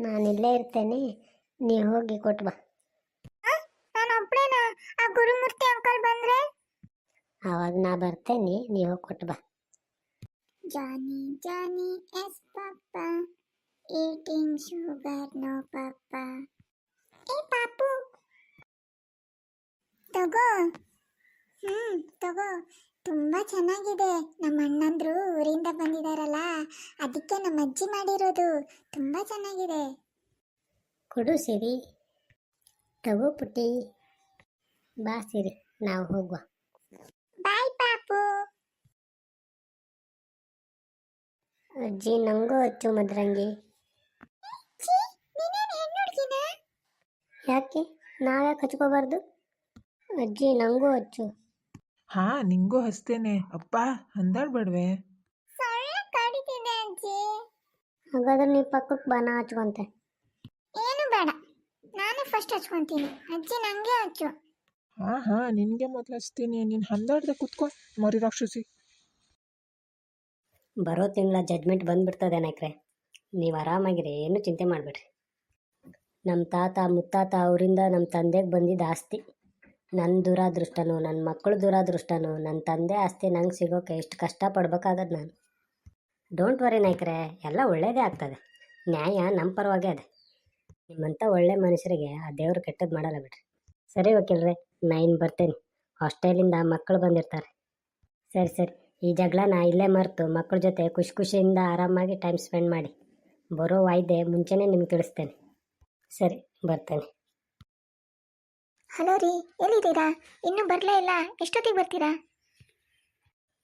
ನಾನು ಇಲ್ಲೇ ಇರ್ತೇನೆ. ನೀ ಹೋಗಿ ಕೊಟ್ಟು ಬಾ. ನಾನು ಆ ಗುರುಮೂರ್ತಿ ಅಂಕಲ್ ಬಂದ್ರೆ? ಅವಾಗ ನಾ ಬರ್ತೇನೆ ನೀ ಹೋಗಿ ಕೊಟ್ಟು ಬಾ. Johny Johny yes papa eating sugar no papa ಏ ಪಾಪು. ತಗೋ. ಹ್ಮ್ ತಗೋ. ತುಂಬಾ ಚೆನ್ನಾಗಿದೆ. ನಮ್ಮ ಅಣ್ಣಂದ್ರು ಊರಿಂದ ಬಂದಿದಾರಲ್ಲ ಅದಕ್ಕೆ ನಮ್ಮ ಅಜ್ಜಿ ಮಾಡಿರೋದು ತುಂಬಾ ಚೆನ್ನಾಗಿದೆ. ಕೊಡು ಸಿರಿ. ತಗೋ ಪುಟ್ಟಿ. ಬಾ ಸಿರಿ ನಾವು ಹೋಗುವ. ಬಾಯ್ ಪಾಪು. ಅಜ್ಜಿ ನಂಗೂ ಅಚ್ಚು ಮದ್ರಂಗಿ? ಯಾಕೆ ನಾವ್ಯಾಕೆ ಹಚ್ಕೋಬಾರ್ದು? ಅಜ್ಜಿ ನಂಗೂ ಹಚ್ಚು ಹಾ ನಿಂಗೂ ಹಸ್ತೇನೆ ಅಪ್ಪ ಅಂದಾಡ್ಬೇಡ್ವೆ. ಸೊಳ್ಳೆ ಕಡಿತಿದೆ ಅಜ್ಜಿ. ಹಾಗಾದ್ರೆ ನೀ ಪಕ್ಕಕ್ಕೆ ಬನ ಹಚ್ಕೊಂತೆ. ಏನು ಬೇಡ ನಾನೇ ಫಸ್ಟ್ ಹಚ್ಕೊಂತೀನಿ. ಅಜ್ಜಿ ನಂಗೆ ಹಚ್ಚು. ಹಾ ಹಾ ನಿನ್ಗೆ ಮೊದ್ಲು ಹಚ್ತೀನಿ. ನೀನು ಹಂದಾಡ್ದೆ ಕುತ್ಕೋ ಮರಿ ರಾಕ್ಷಸಿ. ಬರೋ ತಿಂಗಳ ಜಜ್ಮೆಂಟ್ ಬಂದ್ಬಿಡ್ತದೆ ನಾಯ್ಕ್ರೆ. ನೀವು ಆರಾಮಾಗಿರಿ ಏನು ಚಿಂತೆ ಮಾಡಬೇಡ್ರಿ. ನಮ್ಮ ತಾತ ಮುತ್ತಾತ ಅವರಿಂದ ನಮ್ಮ ತಂದೆಗೆ ಬಂದಿದ್ದ ಆಸ್ತಿ. ನನ್ನ ದುರಾದೃಷ್ಟನೋ ನನ್ನ ಮಕ್ಕಳು ದುರಾದೃಷ್ಟನೋ ನನ್ನ ತಂದೆ ಆಸ್ತಿ ನಂಗೆ ಸಿಗೋಕೆ ಎಷ್ಟು ಕಷ್ಟ ಪಡ್ಬೇಕಾಗದು ನಾನು. ಡೋಂಟ್ ವರಿ ನಾಯ್ಕರೆ, ಎಲ್ಲ ಒಳ್ಳೇದೇ ಆಗ್ತದೆ. ನ್ಯಾಯ ನಮ್ಮ ಪರವಾಗೇ ಅದೆ. ನಿಮ್ಮಂಥ ಒಳ್ಳೆ ಮನುಷ್ಯರಿಗೆ ಆ ದೇವರು ಕೆಟ್ಟದ್ದು ಮಾಡಲ್ಲ ಬಿಡ್ರಿ. ಸರಿ ವಕೀಲ್ರೆ, ನಾ ಬರ್ತೇನೆ. ಹಾಸ್ಟೆಲಿಂದ ಮಕ್ಕಳು ಬಂದಿರ್ತಾರೆ. ಸರಿ ಸರಿ. ಈ ಜಗಳನ ಇಲ್ಲೇ ಮರೆತು ಮಕ್ಕಳ ಜೊತೆ ಖುಷಿ ಖುಷಿಯಿಂದ ಆರಾಮಾಗಿ ಟೈಮ್ ಸ್ಪೆಂಡ್ ಮಾಡಿ. ಬರೋ ವಾಯ್ದೆ ಮುಂಚೆನೇ ನಿಮ್ಗೆ ತಿಳಿಸ್ತೇನೆ. ಸರಿ, ಬರ್ತೇನೆ. ಹಲೋ ರೀ ಎಲ್ಲಿದ್ದೀರಾ? ಇನ್ನೂ ಬರಲೇ ಇಲ್ಲ ಎಷ್ಟೊತ್ತಿಗೆ ಬರ್ತೀರಾ?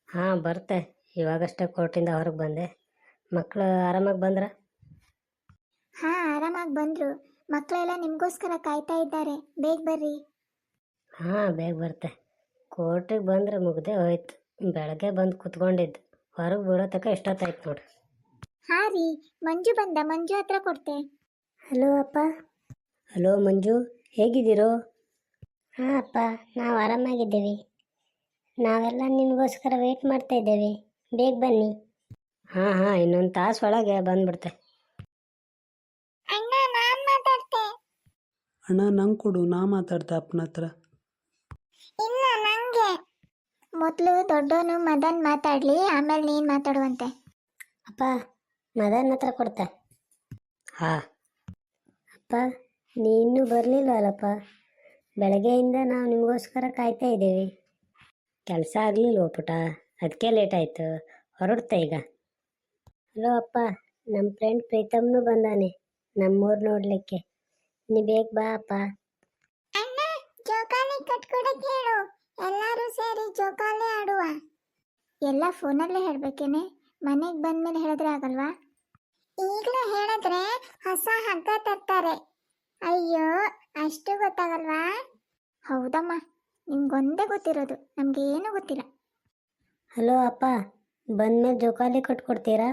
ಹಾಂ ಬರ್ತೆ. ಇವಾಗಷ್ಟೇ ಕೋರ್ಟಿಂದ ಹೊರಗೆ ಬಂದೆ. ಮಕ್ಕಳು ಆರಾಮಾಗಿ ಬಂದ್ರ? ಹಾಂ ಆರಾಮಾಗಿ ಬಂದರು. ಮಕ್ಕಳೆಲ್ಲ ನಿಮಗೋಸ್ಕರ ಕಾಯ್ತಾ ಇದ್ದಾರೆ. ಬೇಗ ಬರ್ರಿ. ಹಾಂ ಬೇಗ ಬರ್ತೆ. ಕೋರ್ಟಿಗೆ ಬಂದ್ರೆ ಮುಗ್ದೆ ಹೋಯ್ತು. ಬೆಳಗ್ಗೆ ಬಂದು ಕುತ್ಕೊಂಡಿದ್ದು. ಹೊರಗೆ ಬಿಡೋ ತನಕ ಎಷ್ಟೊತ್ತಾಯ್ತು ನೋಡ್ರಿ ಹಾಂ ರೀ ಮಂಜು ಬಂದ. ಮಂಜು ಹತ್ರ ಕೊಡ್ತೆ. ಹಲೋ ಅಪ್ಪ. ಹಲೋ ಮಂಜು ಹೇಗಿದ್ದೀರೋ? ಹಾಂ ಅಪ್ಪ ನಾವು ಆರಾಮಾಗಿದ್ದೀವಿ. ನಾವೆಲ್ಲ ನಿಮಗೋಸ್ಕರ ವೆಯ್ಟ್ ಮಾಡ್ತಾ ಇದ್ದೇವೆ. ಬೇಗ ಬನ್ನಿ. ಹಾಂ ಹಾಂ ಇನ್ನೊಂದು ತಾಸು ಒಳಗೆ ಬಂದ್ಬಿಡ್ತೆ. ಅಣ್ಣ ನಾನ್ ಮಾತಾಡ್ತೆ. ಅಣ್ಣ ನಂಗೆ ಕೊಡು ನಾ ಮಾತಾಡ್ತೆ ಅಪ್ಪನ ಹತ್ರ. ಇಲ್ಲ ನಂಗೆ. ಮೊದಲು ದೊಡ್ಡವನು ಮದನ್ ಮಾತಾಡ್ಲಿ ಆಮೇಲೆ ನೀನ್ ಮಾತಾಡುವಂತೆ. ಅಪ್ಪ ಮದನ್ ಹತ್ರ ಕೊಡ್ತೆ. ಹಾಂ. ಅಪ್ಪ ನೀ ಇನ್ನೂ ಬರಲಿಲ್ವಲ್ಲಪ್ಪ? ಬೆಳಗ್ಗೆಯಿಂದ ನಾವು ನಿಮಗೋಸ್ಕರ ಕಾಯ್ತಾ ಇದ್ದೀವಿ. ಕೆಲಸ ಆಗಲಿಲ್ಲ ಪುಟ ಅದಕ್ಕೆ ಲೇಟ್ ಆಯಿತು ಹೊರಡ್ತ ಈಗ. ಹಲೋ ಅಪ್ಪ ನಮ್ಮ ಫ್ರೆಂಡ್ ಪ್ರೀತಮ್ನು ಬಂದಾನೆ. ನಮ್ಮೂರು ನೋಡಲಿಕ್ಕೆ. ನೀ ಬೇಗ ಬಾ ಅಪ್ಪ. ಅಣ್ಣ, ಜೋಕಾಲಿ ಕಟ್ಕೊಡಕ್ಕೆ ಹೇಳು. ಎಲ್ಲರೂ ಸೇರಿ ಜೋಕಾಲಿ ಆಡುವ. ಎಲ್ಲ ಫೋನಲ್ಲೇ ಹೇಳ್ಬೇಕೇನೆ? ಮನೆಗೆ ಬಂದ್ಮೇಲೆ ಹೇಳಿದ್ರೆ ಆಗಲ್ವಾ? ಈಗಲೇ ಹೇಳಿದ್ರೆ ಹೊಸ ಹಗ್ಗ ತರ್ತಾರೆ. ಅಯ್ಯೋ ಅಷ್ಟು ಗೊತ್ತಾಗಲ್ವಾ? ಹೌದಮ್ಮ ನಿಮ್ಗೊಂದೇ ಗೊತ್ತಿರೋದು ನಮ್ಗೆ ಏನು ಗೊತ್ತಿಲ್ಲ. ಹಲೋ ಅಪ್ಪ ಬಂದ್ಮೇಲೆ ಜೋಕಾಲಿ ಕಟ್ಕೊಡ್ತೀರಾ?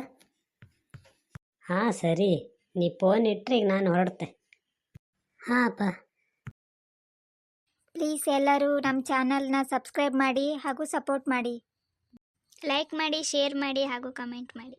ಹಾಂ ಸರಿ ನೀ ಫೋನ್ ಇಟ್ರಿ ಈಗ ನಾನು ಹೊರಡ್ತೆ. ಹಾಂ ಅಪ್ಪ. ಪ್ಲೀಸ್ ಎಲ್ಲರೂ ನಮ್ಮ ಚಾನಲ್ನ ಸಬ್ಸ್ಕ್ರೈಬ್ ಮಾಡಿ ಹಾಗೂ ಸಪೋರ್ಟ್ ಮಾಡಿ. ಲೈಕ್ ಮಾಡಿ ಶೇರ್ ಮಾಡಿ ಹಾಗೂ ಕಮೆಂಟ್ ಮಾಡಿ.